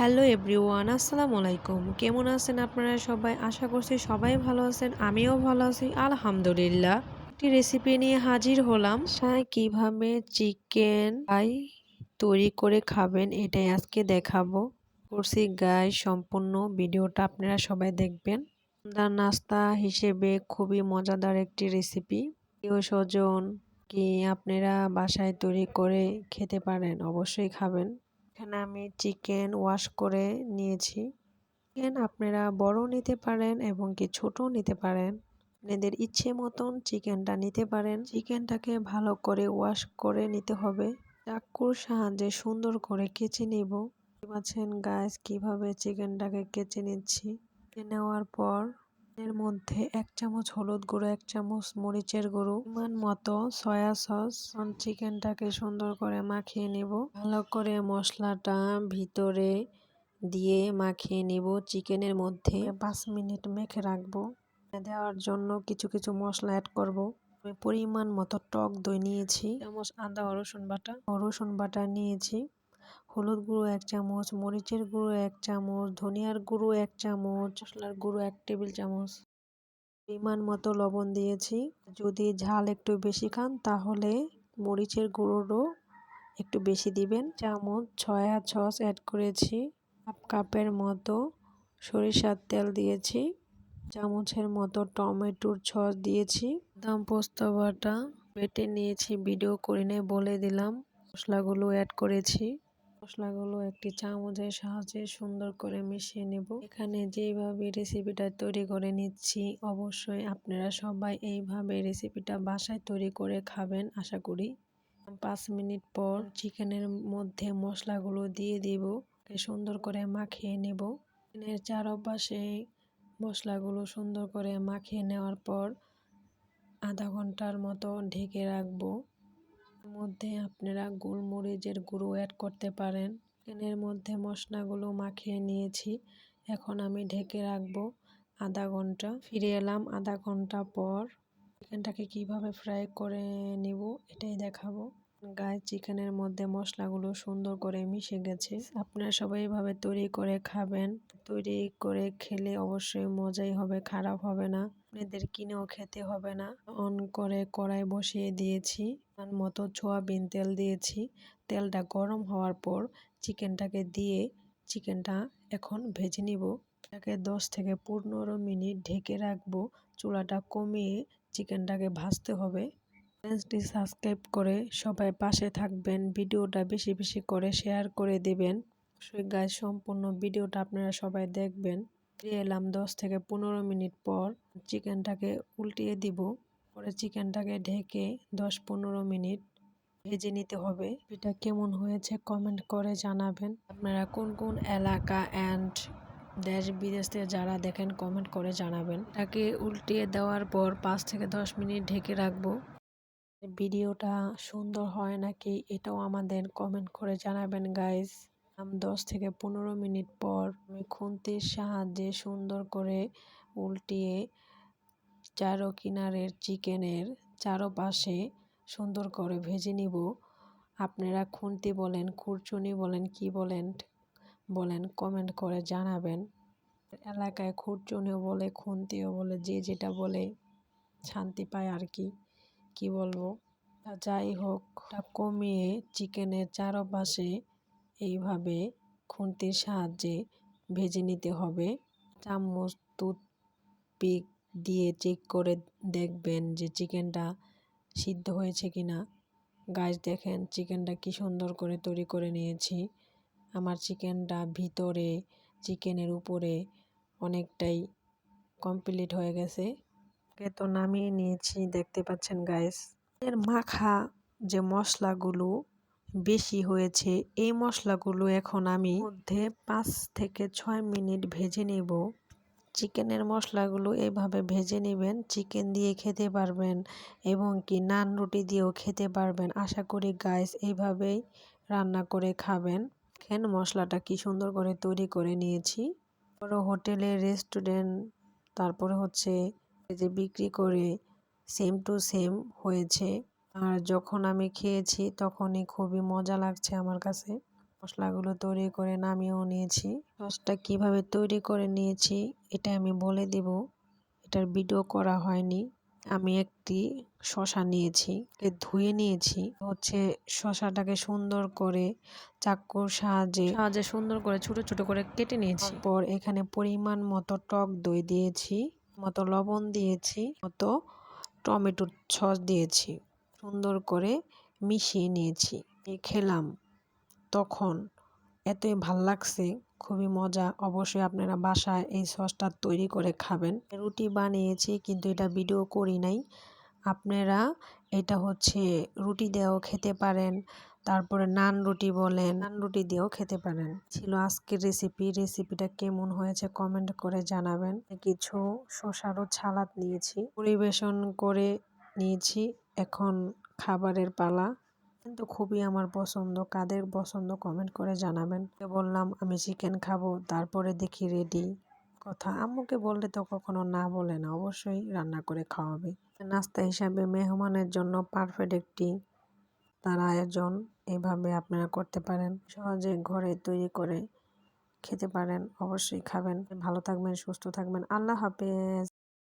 Hello everyone, আসসালামু আলাইকুম। কেমন আছেন আপনারা সবাই? আশা করছি সবাই ভালো আছেন, আমিও ভালো আছি। আলহামদুলিল্লাহ, একটি রেসিপি নিয়ে হাজির হলাম। সাই কীভাবে চিকেন ফ্রাই তৈরি করে খাবেন এটাই আজকে দেখাবো। করছি গায়ে সম্পূর্ণ ভিডিওটা আপনারা সবাই দেখবেন। সন্ধ্যার নাস্তা হিসেবে খুবই মজাদার একটি রেসিপি প্রিয় স্বজন, কি আপনারা বাসায় তৈরি করে খেতে পারেন? অবশ্যই খাবেন। এখানে আমি চিকেন ওয়াশ করে নিয়েছি। চিকেন আপনারা বড় নিতে পারেন এবং কি ছোট নিতে পারেন। আপনাদের ইচ্ছে মতন চিকেনটা নিতে পারেন। চিকেনটাকে ভালো করে ওয়াশ করে নিতে হবে। চাকুর সাহায্যে সুন্দর করে কেচে নিব। পাচ্ছেন গাছ কীভাবে চিকেনটাকে কেচে নিচ্ছি। নেওয়ার পর এর মধ্যে এক চামচ হলুদ গুঁড়ো, এক চামচ মরিচের গুঁড়ো। পরিমাণ মতো সয়া সস। চিকেনটাকে সুন্দর করে মাখিয়ে নিব। ভালো করে মশলাটা ভিতরে দিয়ে মাখিয়ে নিব। চিকেনের মধ্যে পাঁচ মিনিট মেখে রাখব। দেওয়ার জন্য কিছু কিছু মশলা অ্যাড করব। পরিমাণ মতো টক দই নিয়েছি। চামচ আদা, রসুন বাটা। রসুন বাটা নিয়েছি। হলুদ গুঁড়ো এক চামচ, মরিচের গুঁড়ো এক চামচ, ধনিয়ার গুঁড়ো এক চামচ, মশলার গুঁড়ো এক টেবিল চামচ। পরিমাণ মতো লবণ দিয়েছি। যদি ঝাল একটু বেশি খান, তাহলে মরিচের গুঁড়োরও একটু বেশি দিবেন। চামচ, ছয়া সস অ্যাড করেছি। হাফ কাপের মতো সরিষার তেল দিয়েছি। চামচের মতো টমেটোর সস দিয়েছি। দাম পোস্ত, বাটা বেটে নিয়েছি, ভিডিও করে বলে দিলাম। মশলাগুলো অ্যাড করেছি। মশলাগুলো একটি চামচের সাহায্যে সুন্দর করে মিশিয়ে নেব। এখানে যেইভাবে রেসিপিটা তৈরি করে নিচ্ছি, অবশ্যই আপনারা সবাই এইভাবে রেসিপিটা বাসায় তৈরি করে খাবেন, আশা করি। পাঁচ মিনিট পর চিকেনের মধ্যে মশলাগুলো দিয়ে দিব। সুন্দর করে মাখিয়ে নেব। চিকেনের চারপাশে মশলাগুলো সুন্দর করে মাখিয়ে নেওয়ার পর আধা ঘণ্টার মতো ঢেকে রাখব। মধ্যে আপনারা গোলমরিচের গুঁড়ো অ্যাড করতে পারেন। চিকেনের মধ্যে মশলাগুলো মাখিয়ে নিয়েছি। এখন আমি ঢেকে রাখব আধা ঘণ্টা। ফিরে এলাম আধা ঘণ্টা পর। চিকেনটাকে কীভাবে ফ্রাই করে নিব এটাই দেখাবো। গায়ে চিকেনের মধ্যে মশলাগুলো সুন্দর করে মিশে গেছে। আপনারা সবাই এভাবে তৈরি করে খাবেন। তৈরি করে খেলে অবশ্যই মজাই হবে, খারাপ হবে না। আপনাদের কিনেও খেতে হবে না। অন করে কড়াই বসিয়ে দিয়েছি। মতো সোয়াবিন তেল দিয়েছি। তেলটা গরম হওয়ার পর চিকেনটাকে দিয়ে চিকেনটা এখন ভেজে নিব। এটাকে দশ থেকে পনেরো মিনিট ঢেকে রাখব। চুলাটা কমিয়ে চিকেনটাকে ভাজতে হবে। চ্যানেলটি সাবস্ক্রাইব করে সবাই পাশে থাকবেন, ভিডিওটা বেশি বেশি করে শেয়ার করে দেবেন। অবশ্যই গায়ে সম্পূর্ণ ভিডিওটা আপনারা সবাই দেখবেন। ফিরে এলাম দশ থেকে পনেরো মিনিট পর চিকেনটাকে উল্টিয়ে দিব। পরে চিকেনটাকে ঢেকে দশ পনেরো মিনিট ভেজে নিতে হবে। এটা কেমন হয়েছে কমেন্ট করে জানাবেন। আপনারা কোন কোন এলাকা অ্যান্ড দেশ বিদেশ থেকে যারা দেখেন কমেন্ট করে জানাবেন। তাকে উল্টিয়ে দেওয়ার পর পাঁচ থেকে দশ মিনিট ঢেকে রাখব। ভিডিওটা সুন্দর হয় নাকি এটাও আমাদের কমেন্ট করে জানাবেন গাইজ দশ থেকে পনেরো মিনিট পর আমি খুন্তির সাহায্যে সুন্দর করে উল্টিয়ে চারো কিনারের চিকেনের চারোপাশে সুন্দর করে ভেজে নিব। আপনারা খুন্তি বলেন, খুরচুনি বলেন, কি বলেন বলেন কমেন্ট করে জানাবেন। এলাকায় খুরচুনিও বলে, খুন্তিও বলে, যে যেটা বলে, শান্তি পায় আর কি। কি বলব? যাই হোক কমিয়ে চিকেনের চারপাশে এইভাবে খুন্তির সাহায্যে ভেজে নিতে হবে। চামচ টুথপিক দিয়ে চেক করে দেখবেন যে চিকেনটা সিদ্ধ হয়েছে কি না গাছ দেখেন চিকেনটা কি সুন্দর করে তৈরি করে নিয়েছি। আমার চিকেনটা ভিতরে, চিকেনের উপরে অনেকটাই কমপ্লিট হয়ে গেছে। তো নামিয়ে নিয়েছি, দেখতে পাচ্ছেন গাইস এর মাখা যে মশলাগুলো বেশি হয়েছে, এই মশলাগুলো এখন আমি মধ্যে পাঁচ থেকে ছয় মিনিট ভেজে নেব। চিকেনের মশলাগুলো এইভাবে ভেজে নেবেন, চিকেন দিয়ে খেতে পারবেন এবং কি নান রুটি দিয়েও খেতে পারবেন। আশা করি গাইস এইভাবেই রান্না করে খাবেন। খেন মশলাটা কি সুন্দর করে তৈরি করে নিয়েছি। বড় হোটেলে রেস্টুরেন্ট তারপরে হচ্ছে যে বিক্রি করে সেম টু সেম হয়েছে। আর যখন আমি খেয়েছি তখনই খুবই মজা লাগছে আমার কাছে। মশলাগুলো তৈরি করে নামিয়েও নিয়েছি। সসটা কীভাবে তৈরি করে নিয়েছি এটা আমি বলে দিব। এটার ভিডিও করা হয়নি। আমি একটি শশা নিয়েছি ধুয়ে নিয়েছি। হচ্ছে শশাটাকে সুন্দর করে চাকুর সাহায্যে সাহায্যে সুন্দর করে ছোট ছোট করে কেটে নিয়েছি। পর এখানে পরিমাণ মতো টক দই দিয়েছি। মতো লবণ দিয়েছি, মতো টমেটোর সস দিয়েছি, সুন্দর করে মিশিয়ে নিয়েছি। খেলাম। তখন এতই ভালো লাগছে, খুবই মজা। অবশ্যই আপনারা বাসায় এই সসটা তৈরি করে খাবেন। রুটি বানিয়েছি, কিন্তু এটা ভিডিও করি নাই। আপনারা এটা হচ্ছে রুটি দিয়েও খেতে পারেন। তারপরে নান রুটি বলেন। নান রুটি দিয়েও খেতে পারেন। ছিল আজকের রেসিপি রেসিপিটা কেমন হয়েছে কমেন্ট করে জানাবেন। কিছু শশারও ছালাদ নিয়েছি। পরিবেশন করে নিয়েছি এখন খাবারের পালা। কিন্তু খুবই আমার পছন্দ। কাদের পছন্দ কমেন্ট করে জানাবেন। বললাম, আমি চিকেন খাব, তারপরে দেখি রেডি কথা। আম্মুকে বললে তো কখনো না বলে না। অবশ্যই রান্না করে খাওয়াবে। নাস্তা হিসাবে মেহমানের জন্য পারফেক্ট একটি তার আয়োজন এভাবে আপনারা করতে পারেন। সহজে ঘরে তৈরি করে খেতে পারেন। অবশ্যই খাবেন। ভালো থাকবেন, সুস্থ থাকবেন। আল্লাহ হাফেজ।